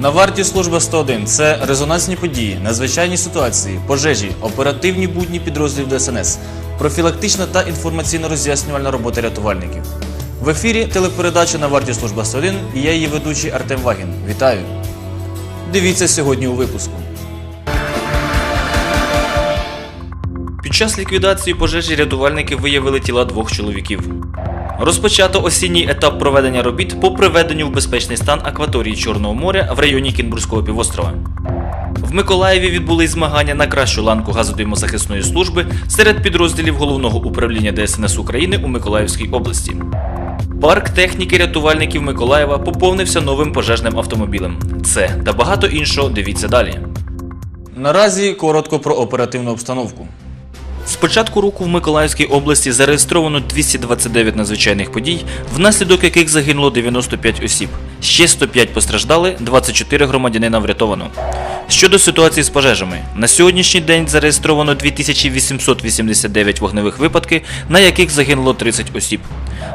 На варті служба 101 – це резонансні події, надзвичайні ситуації, пожежі, оперативні будні підрозділів ДСНС, профілактична та інформаційно-роз'яснювальна робота рятувальників. В ефірі телепередача на варті служба 101 і я її ведучий Артем Вагін. Вітаю! Дивіться сьогодні у випуску. Під час ліквідації пожежі рятувальники виявили тіла двох чоловіків. Розпочато осінній етап проведення робіт по приведенню в безпечний стан акваторії Чорного моря в районі Кінбурзького півострова. В Миколаєві відбулись змагання на кращу ланку газодимозахисної служби серед підрозділів головного управління ДСНС України у Миколаївській області. Парк техніки рятувальників Миколаєва поповнився новим пожежним автомобілем. Це та багато іншого дивіться далі. Наразі коротко про оперативну обстановку. З початку року в Миколаївській області зареєстровано 229 надзвичайних подій, внаслідок яких загинуло 95 осіб. Ще 105 постраждали, 24 громадянина врятовано. Щодо ситуації з пожежами, на сьогоднішній день зареєстровано 2889 вогневих випадки, на яких загинуло 30 осіб.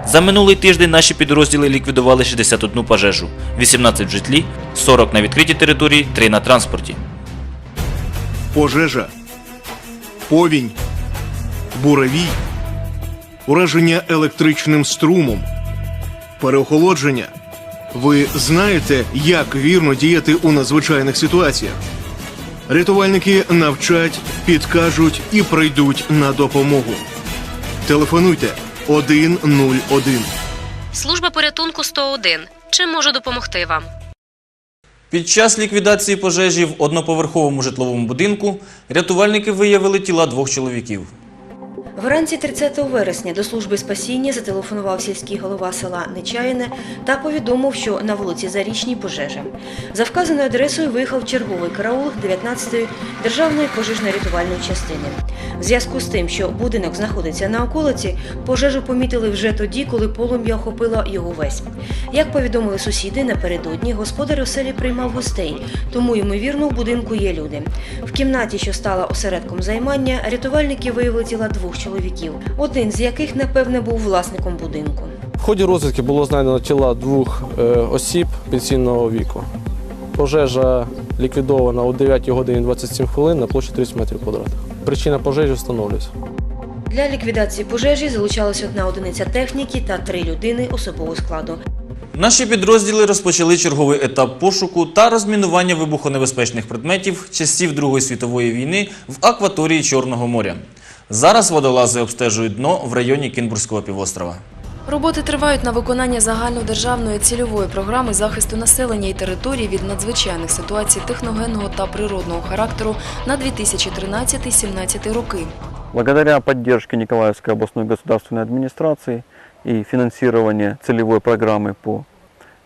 За минулий тиждень наші підрозділи ліквідували 61 пожежу, 18 в житлі, 40 на відкритій території, 3 на транспорті. пожежа, повінь, буревій, ураження електричним струмом, переохолодження. Ви знаєте, як вірно діяти у надзвичайних ситуаціях. Рятувальники навчать, підкажуть і прийдуть на допомогу. Телефонуйте 101. Служба порятунку 101. Чим можу допомогти вам? Під час ліквідації пожежі в одноповерховому житловому будинку рятувальники виявили тіла двох чоловіків. Вранці 30 вересня до служби спасіння зателефонував сільський голова села Нечаяне та повідомив, що на вулиці Зарічній пожежа. За вказаною адресою виїхав черговий караул 19-ї державної пожежно-рятувальної частини. В зв'язку з тим, що будинок знаходиться на околиці, пожежу помітили вже тоді, коли полум'я охопило його весь. Як повідомили сусіди, напередодні господар оселі приймав гостей, тому ймовірно у будинку є люди. В кімнаті, що стала осередком займання, рятувальники виявили тіла двох чоловіків, один з яких, напевне, був власником будинку. В ході розвідки було знайдено тіла двох е, осіб пенсійного віку. Пожежа ліквідована о 9 годині 27 хвилин на площі 30 метрів квадратних. Причина пожежі встановлюється. Для ліквідації пожежі залучалась одна одиниця техніки та три людини особового складу. Наші підрозділи розпочали черговий етап пошуку та розмінування вибухонебезпечних предметів часів Другої світової війни в акваторії Чорного моря. Зараз водолази обстежують дно в районі Кінбурзького півострова. Роботи тривають на виконання загальнодержавної цільової програми захисту населення і територій від надзвичайних ситуацій техногенного та природного характеру на 2013-2017 роки. Благодаря поддержке Николаевской областной государственной администрации и финансированию целевой программы по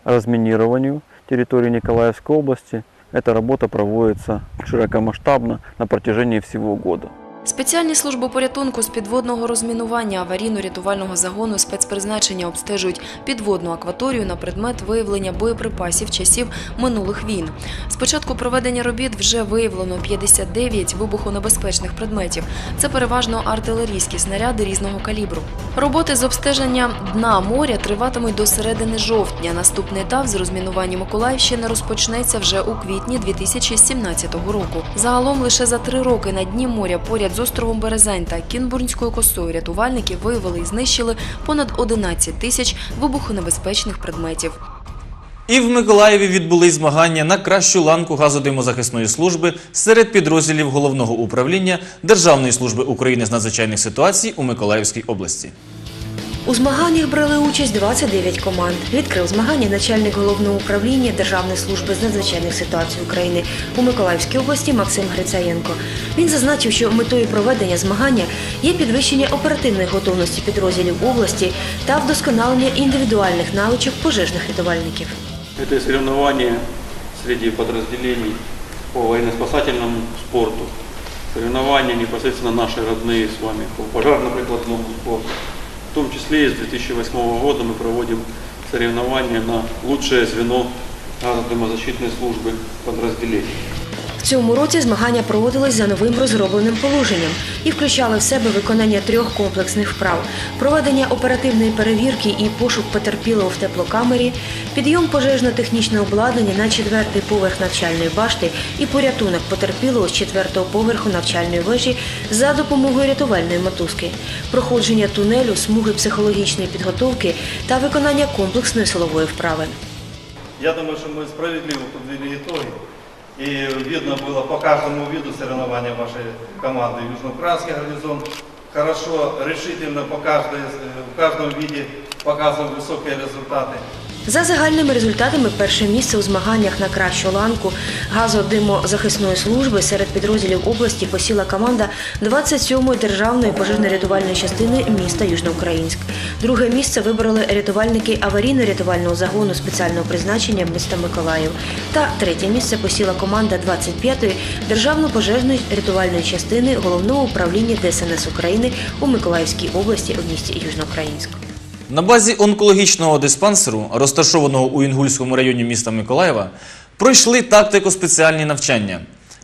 разминированию территории Николаевской области, эта работа проводится широкомасштабно на протяжении всего года. Спеціальні служби порятунку з підводного розмінування аварійно-рятувального загону спецпризначення обстежують підводну акваторію на предмет виявлення боєприпасів часів минулих війн. З початку проведення робіт вже виявлено 59 вибухонебезпечних предметів. Це переважно артилерійські снаряди різного калібру. Роботи з обстеження дна моря триватимуть до середини жовтня. Наступний етап з розмінування Миколаївщини розпочнеться вже у квітні 2017 року. Загалом лише за три роки на дні моря поряд з островом Березань та Кінбурнською косою рятувальники виявили і знищили понад 11 тисяч вибухонебезпечних предметів. І в Миколаєві відбулись змагання на кращу ланку газодимозахисної служби серед підрозділів головного управління Державної служби України з надзвичайних ситуацій у Миколаївській області. У змаганнях брали участь 29 команд. Відкрив змагання начальник головного управління Державної служби з надзвичайних ситуацій України у Миколаївській області Максим Грицаєнко. Він зазначив, що метою проведення змагання є підвищення оперативної готовності підрозділів області та вдосконалення індивідуальних навичок пожежних рятувальників. Это соревнования среди подразделений по военно-спасательному спорту. Соревнования непосредственно наши родные с вами по пожарно-прикладному спорту. В том числе и с 2008 года мы проводим соревнования на лучшее звено газодымозащитной службы подразделений. В цьому році змагання проводились за новим розробленим положенням і включали в себе виконання трьох комплексних вправ: проведення оперативної перевірки і пошук потерпілого в теплокамері, підйом пожежно-технічного обладнання на четвертий поверх навчальної башти і порятунок потерпілого з четвертого поверху навчальної вежі за допомогою рятувальної мотузки, проходження тунелю, смуги психологічної підготовки та виконання комплексної силової вправи. Я думаю, что мы справедливо подвели итоги. И видно было по каждому виду соревнования вашей команды. Южноукраинский гарнизон хорошо, решительно по каждой, в каждом виде показывал высокие результаты. За загальними результатами перше місце у змаганнях на кращу ланку газодимозахисної служби серед підрозділів області посіла команда 27-ї державної пожежно-рятувальної частини міста Южноукраїнськ. Друге місце вибороли рятувальники аварійно-рятувального загону спеціального призначення міста Миколаїв. Та третє місце посіла команда 25-ї державно-пожежної рятувальної частини головного управління ДСНС України у Миколаївській області у місті Южноукраїнськ. На базі онкологічного диспансеру, розташованого у Інгульському районі міста Миколаєва, пройшли тактико-спеціальні навчання.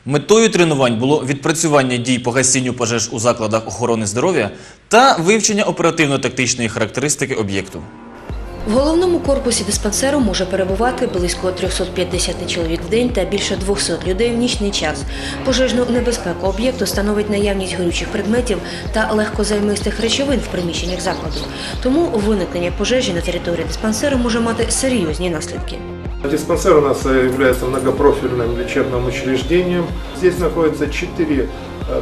Метою тренувань було відпрацювання дій по гасінню пожеж у закладах охорони здоров'я та вивчення оперативно-тактичної характеристики об'єкту. В головному корпусі диспансеру може перебувати близько 350 чоловік в день та більше 200 людей в нічний час. Пожежну небезпеку об'єкту становить наявність горючих предметів та легкозаймистих речовин в приміщеннях закладу. Тому виникнення пожежі на території диспансеру може мати серйозні наслідки. Диспансер у нас э, является многопрофильным лечебным учреждением. Здесь находится четыре э,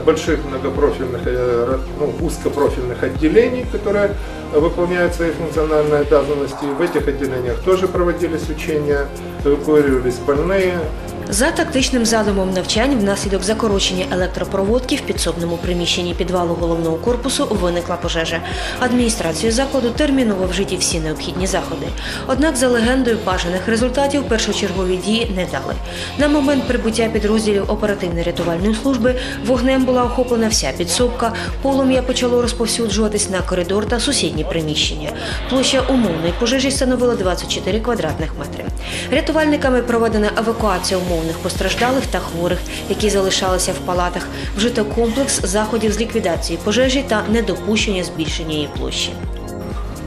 больших многопрофильных, э, ра- ну, узкопрофильных отделений, которые э, выполняют свои функциональные обязанности. В этих отделениях тоже проводились учения, эвакуировались больные, за тактичним задумом навчань внаслідок закорочення електропроводки в підсобному приміщенні підвалу головного корпусу виникла пожежа. Адміністрацією закладу терміново вжиті всі необхідні заходи. Однак, за легендою, бажаних результатів першочергові дії не дали. На момент прибуття підрозділів оперативно-рятувальної служби вогнем була охоплена вся підсобка, полум'я почало розповсюджуватись на коридор та сусідні приміщення. Площа умовної пожежі становила 24 квадратних метри. Рятувальниками проведена евакуація умовних постраждалих та хворих, які залишалися в палатах. Вжито комплекс заходів з ліквідації пожежі та недопущення збільшення її площі.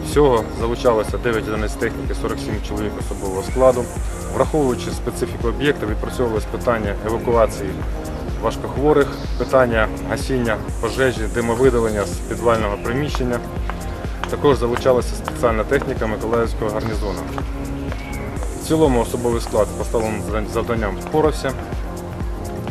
Всього залучалося 9 одиниць техніки, 47 чоловік особового складу. Враховуючи специфіку об'єкту, відпрацьовувалось питання евакуації важкохворих, питання гасіння пожежі, димовидалення з підвального приміщення. Також залучалася спеціальна техніка Миколаївського гарнізону. Цілому особовий склад поставленим завданням впорався.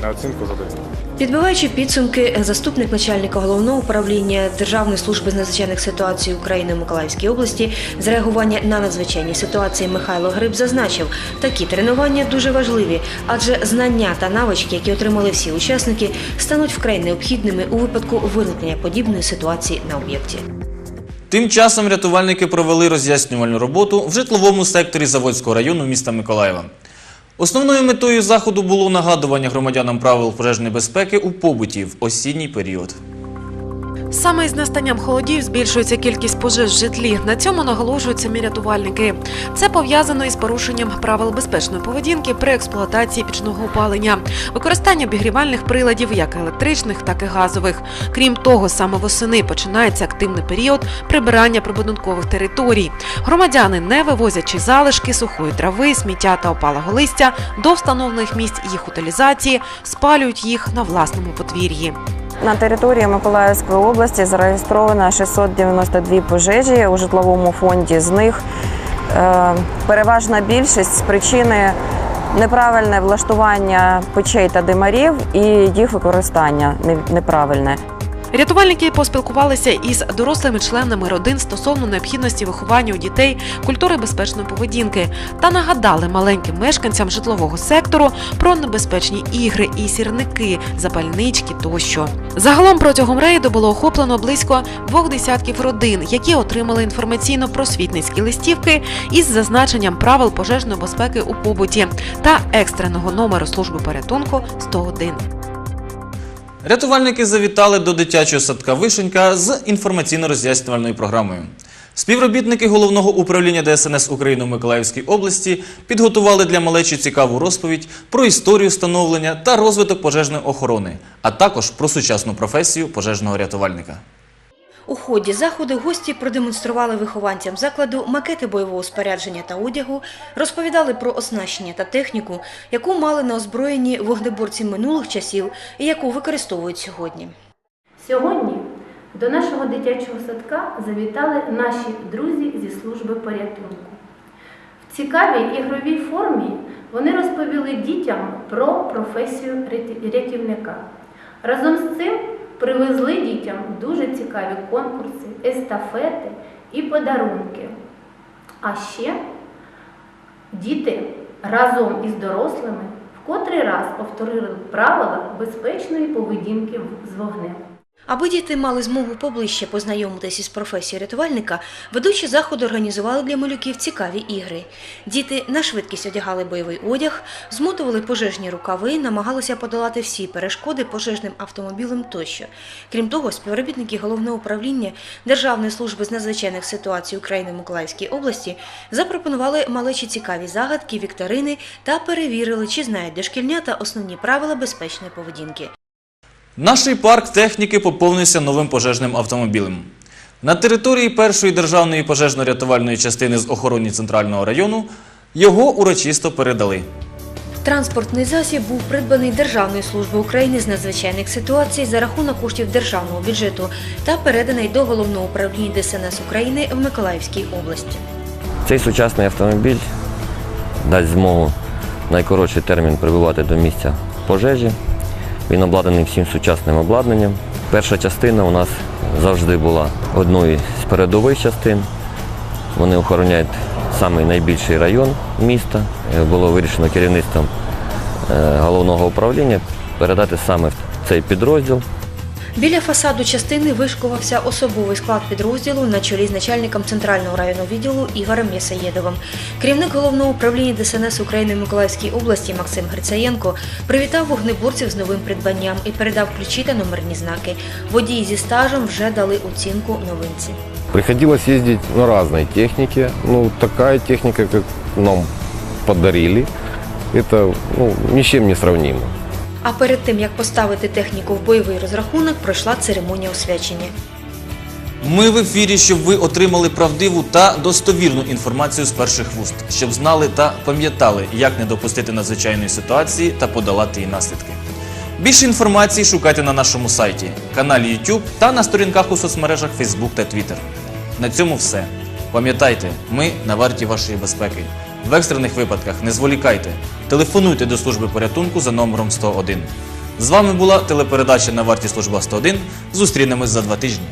На оцінку задаю. Підбиваючи підсумки, заступник начальника головного управління Державної служби з надзвичайних ситуацій України в Миколаївській області з реагування на надзвичайні ситуації Михайло Гриб зазначив, такі тренування дуже важливі, адже знання та навички, які отримали всі учасники, стануть вкрай необхідними у випадку виникнення подібної ситуації на об'єкті. Тим часом рятувальники провели роз'яснювальну роботу в житловому секторі Заводського району міста Миколаєва. Основною метою заходу було нагадування громадянам правил пожежної безпеки у побуті в осінній період. Саме із настанням холодів збільшується кількість пожеж в житлі. На цьому наголошують самі рятувальники. Це пов'язано із порушенням правил безпечної поведінки при експлуатації пічного опалення, використання обігрівальних приладів, як електричних, так і газових. Крім того, саме восени починається активний період прибирання прибудинкових територій. Громадяни, не вивозячи залишки сухої трави, сміття та опалого листя до встановлених місць їх утилізації, спалюють їх на власному подвір'ї. На території Миколаївської області зареєстровано 692 пожежі у житловому фонді. З них е, переважна більшість з причини неправильне влаштування печей та димарів і їх використання неправильне. Рятувальники поспілкувалися із дорослими членами родин стосовно необхідності виховання у дітей культури безпечної поведінки та нагадали маленьким мешканцям житлового сектору про небезпечні ігри і сірники, запальнички тощо. Загалом протягом рейду було охоплено близько двох десятків родин, які отримали інформаційно-просвітницькі листівки із зазначенням правил пожежної безпеки у побуті та екстреного номеру служби порятунку 101. Рятувальники завітали до дитячого садка Вишенька з інформаційно-роз'яснювальною програмою. Співробітники головного управління ДСНС України в Миколаївській області підготували для малечі цікаву розповідь про історію становлення та розвиток пожежної охорони, а також про сучасну професію пожежного рятувальника. У ході заходу гості продемонстрували вихованцям закладу макети бойового спорядження та одягу, розповідали про оснащення та техніку, яку мали на озброєнні вогнеборці минулих часів і яку використовують сьогодні. Сьогодні до нашого дитячого садка завітали наші друзі зі служби порятунку. В цікавій ігровій формі вони розповіли дітям про професію рятівника. Разом з цим привезли дітям дуже цікаві конкурси, естафети і подарунки. А ще діти разом із дорослими в котрий раз повторили правила безпечної поведінки з вогнем. Аби діти мали змогу поближче познайомитися із професією рятувальника, ведучі заходу організували для малюків цікаві ігри. Діти на швидкість одягали бойовий одяг, змотували пожежні рукави, намагалися подолати всі перешкоди пожежним автомобілем тощо. Крім того, співробітники головного управління Державної служби з надзвичайних ситуацій України Миколаївській області запропонували малечі цікаві загадки, вікторини та перевірили, чи знають дошкільнята основні правила безпечної поведінки. Наш парк техніки поповнився новим пожежним автомобілем. На території першої державної пожежно-рятувальної частини з охорони центрального району його урочисто передали. Транспортний засіб був придбаний Державною службою України з надзвичайних ситуацій за рахунок коштів державного бюджету та переданий до головного управління ДСНС України в Миколаївській області. Цей сучасний автомобіль дасть змогу найкоротший термін прибувати до місця пожежі. Він обладнаний всім сучасним обладнанням. Перша частина у нас завжди була одною з передових частин. Вони охороняють самий найбільший район міста. Е, Було вирішено керівництвом е, головного управління передати саме в цей підрозділ. Біля фасаду частини вишкувався особовий склад підрозділу на чолі з начальником центрального районного відділу Ігорем Ясаєдовим. Керівник головного управління ДСНС України в Миколаївській області Максим Грицаєнко привітав вогнеборців з новим придбанням і передав ключі та номерні знаки. Водії зі стажем вже дали оцінку новинці. Приходилось ездить на разной технике. Ну, такая техника, как нам подарили, это ну, чем не сравнимо. А перед тим як поставити техніку в бойовий розрахунок, пройшла церемонія освячення. Ми в ефірі, щоб ви отримали правдиву та достовірну інформацію з перших вуст, щоб знали та пам'ятали, як не допустити надзвичайної ситуації та подолати її наслідки. Більше інформації шукайте на нашому сайті, каналі YouTube та на сторінках у соцмережах Facebook та Twitter. На цьому все. Пам'ятайте, ми на варті вашої безпеки. В екстрених випадках не зволікайте. Телефонуйте до служби порятунку за номером 101. З вами була телепередача на варті служба 101. Зустрінемось за два тижні.